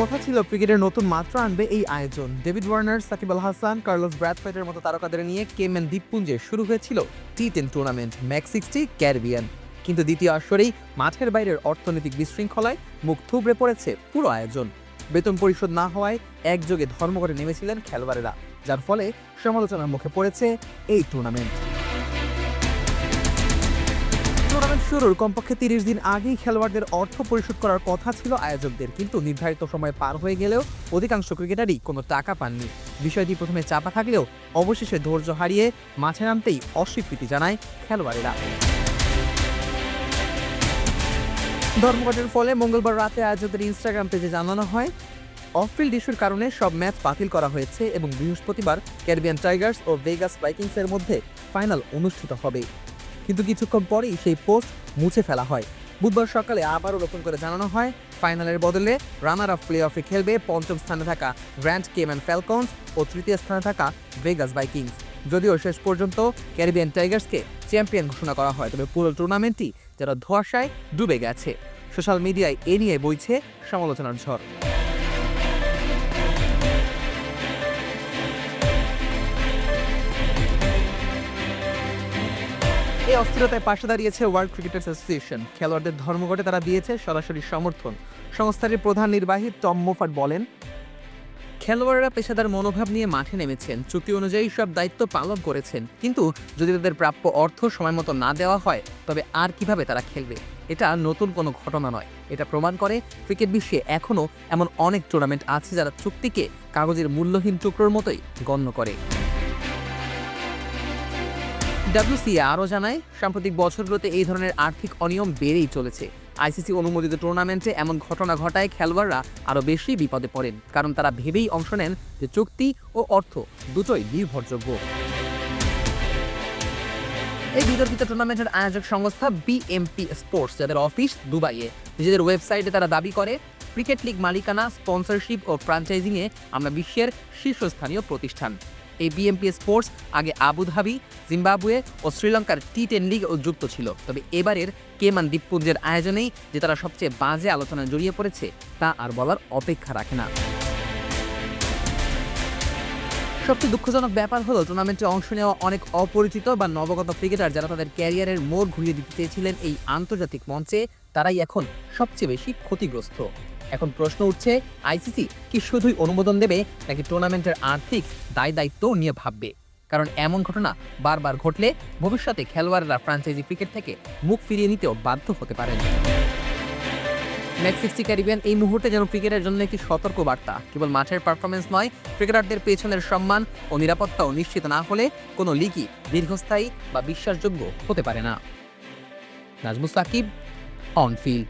কথা ছিল, ক্রিকেটের নতুন মাত্রা আনবে এই আয়োজন। David Warner, Shakib Al Hasan, Carlos ব্র্যাডফাইটের মতো তারকাদের নিয়ে কেমেন দ্বীপপুঞ্জে শুরু হয়েছিল T ten tournament max sixty, Caribbean. কিন্তু দ্বিতীয় আসরেই মাঠের বাইরের অর্থনৈতিক বিশৃঙ্খলায় মুখ থুবড়ে পড়েছে পুরো আয়োজন। বেতন পরিশোধ না হওয়ায় একযোগে ধর্মঘটে নেমেছিলেন খেলোয়াড়েরা, যার ফলে সমালোচনার মুখে পড়েছে এই টুর্নামেন্ট। শুরুর কমপক্ষে তিরিশ দিন আগেই খেলোয়াড়দের অর্থ পরিশোধ করার কথা ছিল আয়োজকদের, কিন্তু নির্ধারিত সময় পার হয়ে গেলেও অধিকাংশ ক্রিকেটারই কোনো টাকা পাননি। বিষয়টি প্রথমে চাপা থাকলেও অবশেষে ধৈর্য হারিয়ে মাঠে নামতেই অস্বীকৃতি জানায় খেলোয়াড়েরা। ধর্মঘটের ফলে মঙ্গলবার রাতে আয়োজকদের ইনস্টাগ্রাম পেজে জানানো হয়, অফফিল্ড ইস্যুর কারণে সব ম্যাচ বাতিল করা হয়েছে এবং বৃহস্পতিবার ক্যারিবিয়ান টাইগার্স ও ভেগাস ভাইকিংসের মধ্যে ফাইনাল অনুষ্ঠিত হবে। কিন্তু কিছুক্ষণ পরেই সেই পোস্ট মুছে ফেলা হয়। বুধবার সকালে আবারও রোপণ করে জানানো হয়, ফাইনালের বদলে রানার অফ প্লে অফে খেলবে পঞ্চম স্থানে থাকা গ্র্যান্ড কেম্যান ফ্যালকনস ও তৃতীয় স্থানে থাকা ভেগাস ভাইকিংস। যদিও শেষ পর্যন্ত ক্যারিবিয়ান টাইগার্সকে চ্যাম্পিয়ন ঘোষণা করা হয়, তবে পুরো টুর্নামেন্টটি যারা ধোয়াশায় ডুবে গেছে। সোশ্যাল মিডিয়ায় এ নিয়ে বইছে সমালোচনার ঝড়। এই অস্থিরতায় পাশে দাঁড়িয়েছে ওয়ার্ল্ড ক্রিকেটার্স অ্যাসোসিয়েশন খেলোয়াড়দের ধর্মঘটে তারা দিয়েছে সরাসরি সমর্থন। সংস্থাটির প্রধান নির্বাহী টম মোফাট বলেন, খেলোয়াড়রা পেশাদার মনোভাব নিয়ে মাঠে নেমেছেন। চুক্তি অনুযায়ী সব দায়িত্ব পালন করেছেন। কিন্তু যদি তাদের প্রাপ্য অর্থ সময় মতো না দেওয়া হয়, তবে আর কীভাবে তারা খেলবে? এটা নতুন কোনো ঘটনা নয়। এটা প্রমাণ করে ক্রিকেট বিশ্বে এখনও এমন অনেক টুর্নামেন্ট আছে যারা চুক্তিকে কাগজের মূল্যহীন টুকরোর মতোই গণ্য করে। ডাব্লিউসিএ আরও জানায়, সাম্প্রতিক বছরগুলোতে এই ধরনের আর্থিক অনিয়ম বেড়েই চলেছে। আইসিসি অনুমোদিত টুর্নামেন্টে এমন ঘটনা ঘটায় খেলোয়াড়রা আরও বেশি বিপদে পড়েন, কারণ তারা ভেবেই অংশ নেন যে চুক্তি ও অর্থ দুটোই নির্ভরযোগ্য। এই বিতর্কিত টুর্নামেন্টের আয়োজক সংস্থা বিএমপি স্পোর্টস যাদের অফিস দুবাইয়ে, নিজেদের ওয়েবসাইটে তারা দাবি করে, ক্রিকেট লিগ মালিকানা, স্পন্সরশিপ ও ফ্র্যাঞ্চাইজিংয়ে আমরা বিশ্বের শীর্ষস্থানীয় প্রতিষ্ঠান। এই বিএমপি স্পোর্টস আগে আবুধাবি, জিম্বাবুয়ে ও শ্রীলঙ্কার টি টেন লিগ যুক্ত ছিল। তবে এবারের কেমান দ্বীপপুঞ্জের আয়োজনেই যে তারা সবচেয়ে বাজে আলোচনায় জড়িয়ে পড়েছে, তা আর বলার অপেক্ষা রাখে না। সবচেয়ে দুঃখজনক ব্যাপার হলো টুর্নামেন্টে অংশ নেওয়া অনেক অপরিচিত বা নবগত ক্রিকেটার যারা তাদের ক্যারিয়ারের মোড় ঘুরিয়ে দিতে চেয়েছিলেন এই আন্তর্জাতিক মঞ্চে, তারাই এখন সবচেয়ে বেশি ক্ষতিগ্রস্ত। এখন প্রশ্ন উঠছে আইসিসি কি শুধুই অনুমোদন দেবে নাকি টুর্নামেন্টের আর্থিক দায় দায়িত্ব নিয়ে ভাববে? কারণ এমন ঘটনা বারবার ঘটলে ভবিষ্যতে খেলোয়াড়রা ফ্র্যাঞ্চাইজি ক্রিকেট থেকে মুখ ফিরিয়ে নিতেও বাধ্য হতে পারেন। ম্যাচ সিক্সটি ক্যারিবিয়ান, এই মুহূর্তে যেন ক্রিকেটের জন্য একটি সতর্ক বার্তা কেবল মাঠের পারফরমেন্স নয়, ক্রিকেটারদের পেছনের সম্মান ও নিরাপত্তাও নিশ্চিত না হলে কোনো লিগই দীর্ঘস্থায়ী বা বিশ্বাসযোগ্য হতে পারে না। Najmus Shakib on field